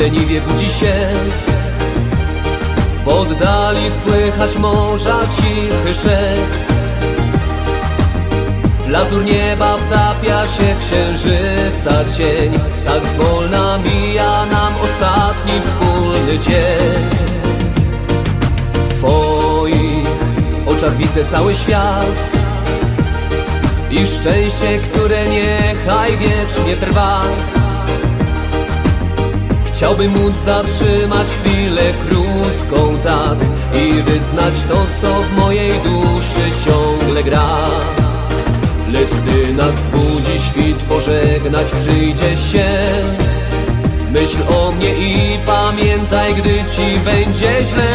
się. W oddali słychać morza cichy szept Lazur nieba wtapia się księżyca cień. Tak zwolna mija nam ostatni wspólny dzień. W Twoich oczach widzę cały świat I szczęście, które niechaj wiecznie trwa Chciałbym móc zatrzymać chwilę krótką tak I wyznać to, co w mojej duszy ciągle gra. Lecz gdy nas budzi świt, pożegnać przyjdzie się. Myśl o mnie i pamiętaj, gdy ci będzie źle.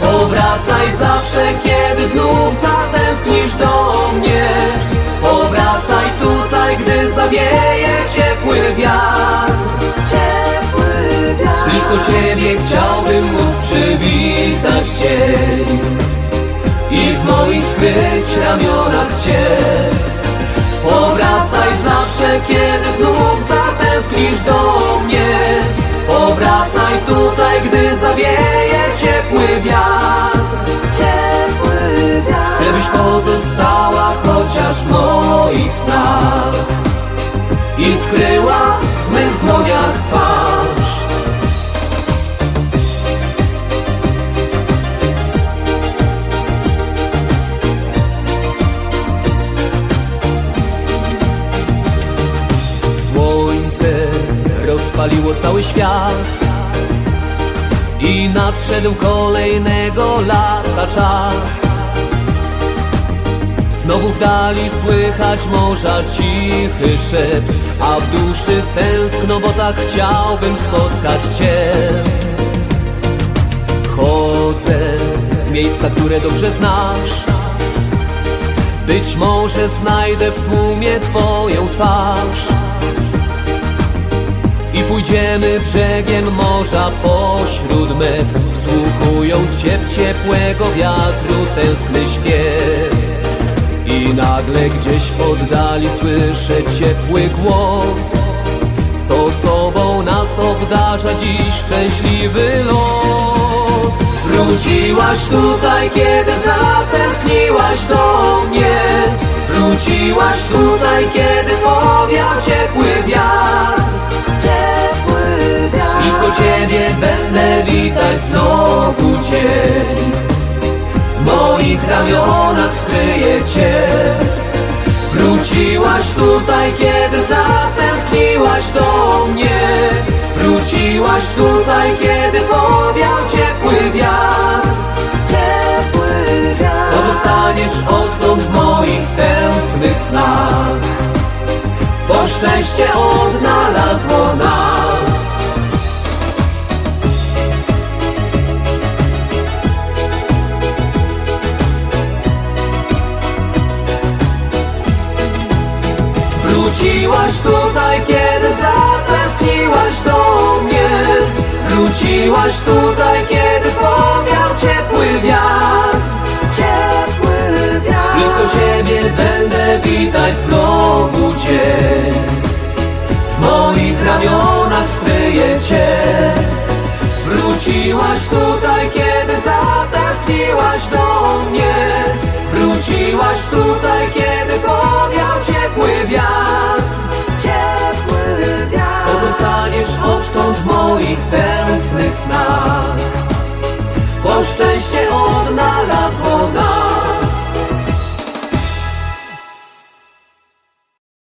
Powracaj zawsze, kiedy znów Ciebie chciałbym móc przywitać Cię. I w moich skryć ramionach Cię. Powracaj zawsze, kiedy znów zatęsknisz do cały świat. I nadszedł kolejnego lata czas. Znowu w dali słychać morza cichy szept A w duszy tęskno, bo tak chciałbym spotkać Cię. Chodzę w miejsca, które dobrze znasz. Być może znajdę w tłumie Twoją twarz i pójdziemy brzegiem morza pośród mew Wsłuchując się w ciepłego wiatru tęskny śpiew. I nagle gdzieś w oddali słyszę ciepły głos. To sobą nas obdarza dziś szczęśliwy los. Wróciłaś tutaj, kiedy zatęskniłaś do mnie. Wróciłaś tutaj, kiedy Ciebie będę witać znowu Cię W moich ramionach skryję Cię. Wróciłaś tutaj, kiedy zatęskniłaś do mnie. Wróciłaś tutaj, kiedy powiał Wróciłaś tutaj, kiedy zatęskniłaś do mnie. Wróciłaś tutaj, kiedy powiał ciepły wiatr Ciepły wiatr Blisko Ciebie będę witać znowu Cię. W moich ramionach skryję Cię. Wróciłaś tutaj, kiedy zatęskniłaś do mnie. Wróciłaś tutaj, kiedy szczęście